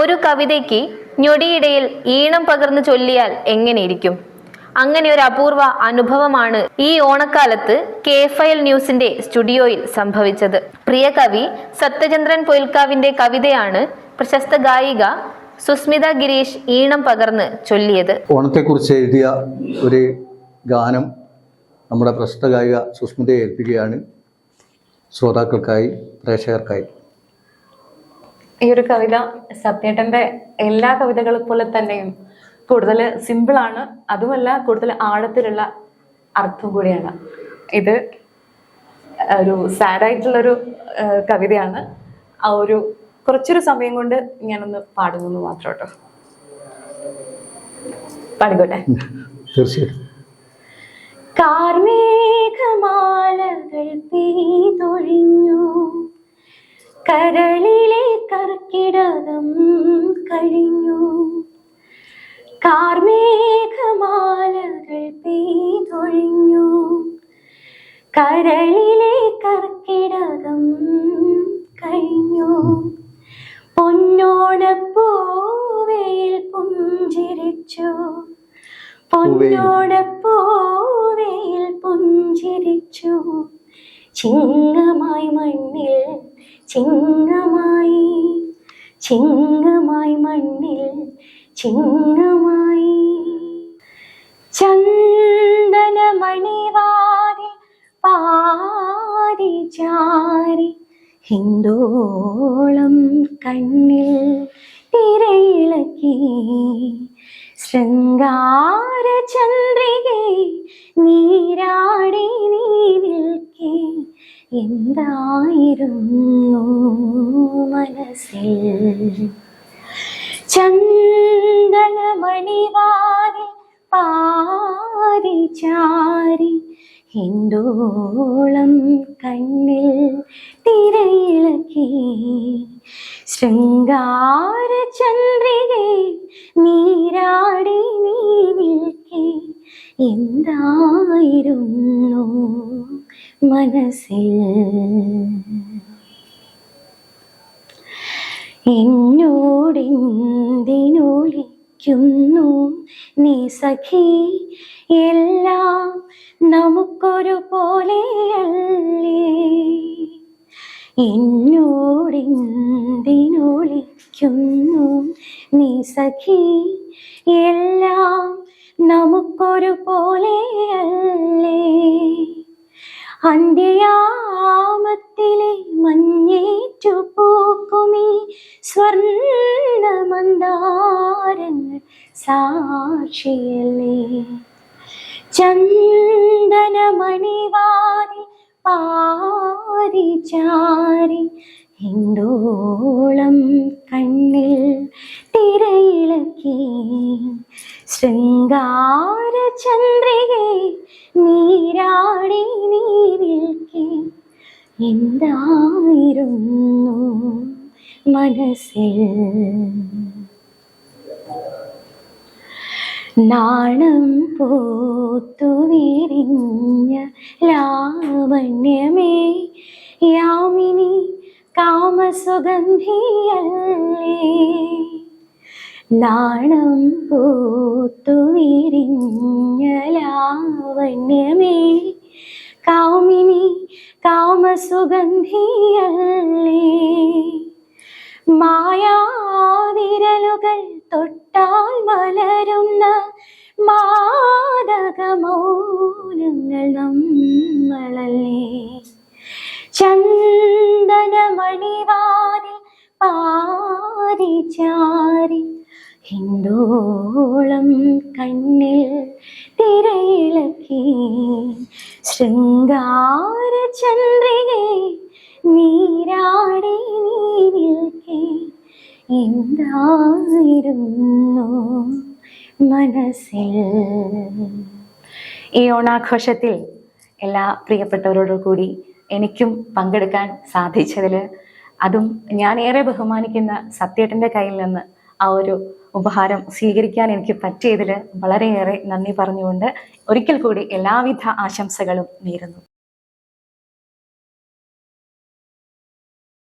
ഒരു കവിതയ്ക്ക് ഞൊടിയിടയിൽ ഈണം പകർന്നു ചൊല്ലിയാൽ എങ്ങനെയിരിക്കും അങ്ങനെ ഒരു അപൂർവ അനുഭവമാണ് ഈ ഓണക്കാലത്ത് കെ ഫയൽ ന്യൂസിന്റെ സ്റ്റുഡിയോയിൽ സംഭവിച്ചത്. പ്രിയ കവി സത്യചന്ദ്രൻ പൊയിൽക്കാവിന്റെ കവിതയാണ് പ്രശസ്ത ഗായിക സുസ്മിത ഗിരീഷ് ഈണം പകർന്ന് ചൊല്ലിയത്. ഓണത്തെക്കുറിച്ച് എഴുതിയ ഒരു ഗാനം നമ്മുടെ പ്രശസ്ത ഗായിക സുസ്മിതയെ ഏൽപ്പിക്കുകയാണ്. ശ്രോതാക്കൾക്കായി പ്രേക്ഷകർക്കായി. ഈ ഒരു കവിത സത്യേട്ടന്റെ എല്ലാ കവിതകളെ പോലെ തന്നെയും കൂടുതൽ സിമ്പിളാണ് അതുമല്ല കൂടുതൽ ആഴത്തിലുള്ള അർത്ഥം കൂടിയാണ്. ഇത് ഒരു സാഡായിട്ടുള്ളൊരു കവിതയാണ്. ആ ഒരു കുറച്ചൊരു സമയം കൊണ്ട് ഞാനൊന്ന് പാടുന്നു മാത്രം കേട്ടോ. പാടിക്കോട്ടെ? തീർച്ചയായിട്ടും. കാർമേഘമാലകൾ പെയ്തൊഴിഞ്ഞു. കരളിലെ കർക്കിടകം കഴിഞ്ഞു. കാർമേഘമാലകൾ പെയ്തൊഴിഞ്ഞു. കരളിലെ കർക്കിടകം കഴിഞ്ഞു. പൊന്നോടപ്പൂവയിൽ പുഞ്ചിരിച്ചു. പൊന്നോണപ്പൂവയിൽ ചിങ്ങമായി മണ്ണിൽ ചിങ്ങമായി ചിങ്ങമായി മണ്ണിൽ ചിങ്ങമായി. ചന്ദനമണിവാരി പാരിചാരി ഹിന്ദോളം കണ്ണിൽ തിരയിളക്കി. ശൃംഗാര ചന്ദ്രികെ നീരാ എന്തായിരുന്നു മനസ്സിൽ? ചന്ദനമണിവാരി പാരിചാരി ഹിന്ദോളം കണ്ണിൽ തിരയിളക്കി. ശൃംഗാര ചന്ദ്രികെ നീരാടി നീ എന്തായിരുന്നു മനസ്സിൽ? എന്നോടെന്തിനൊളിക്കുന്നു നീ സഖി? എല്ലാം നമുക്കൊരു പോലെയല്ലേ? എന്നോടെന്തിനൊളിക്കുന്നു നീ സഖി? എല്ലാം നമുക്കൊരു പോലെയല്ലേ അന്ത്യയാമത്തിലെ മഞ്ഞേറ്റു പൂക്കുമീ സ്വർണമന്ദാരങ്ങൾ സാക്ഷിയല്ലേ? ചന്ദനമണിവാരി പാരി ചാരി ഹിന്ദോളം കണ്ണിൽ തിരയിളക്കി ശൃംഗാര ചന്ദ്രികെ നീരാടി നീ എന്തായിരുന്നു മനസ്സിൽ? നാണം പോത്തു വിരിഞ്ഞ ലാവണ്യമേ യാമിനി കാമസുഗന്ധിയല്ലേ? നാണം പൂത്തുവിരിഞ്ഞലാവണ്യമേ. വിരിഞ്ഞ ലാവണ്യമേ കാമിനി കാമസുഗന്ധിയല്ലേ. മായാവിരലുകൾ തൊട്ടാൽ മലരുന്ന മാതകമൗനങ്ങൾ നമ്മളല്ലേ. ചന്ദനമണിവാരിൽ പാരിചാരി ഹിന്ദോളം കണ്ണിൽ തിരയിളക്കി. ശൃംഗാര ചന്ദ്രികെ നീരാടി നീ എന്തായിരുന്നു മനസ്സിൽ? ഈ ഓണാഘോഷത്തിൽ എല്ലാ പ്രിയപ്പെട്ടവരോടും കൂടി എനിക്കും പങ്കെടുക്കാൻ സാധിച്ചതിൽ അതും ഞാൻ ഏറെ ബഹുമാനിക്കുന്ന സത്യേട്ടന്റെ കയ്യിൽ നിന്ന് ആ ഒരു ഉപഹാരം സ്വീകരിക്കാൻ എനിക്ക് പറ്റിയതിൽ വളരെയേറെ നന്ദി പറഞ്ഞുകൊണ്ട് ഒരിക്കൽ കൂടി എല്ലാവിധ ആശംസകളും നേരുന്നു.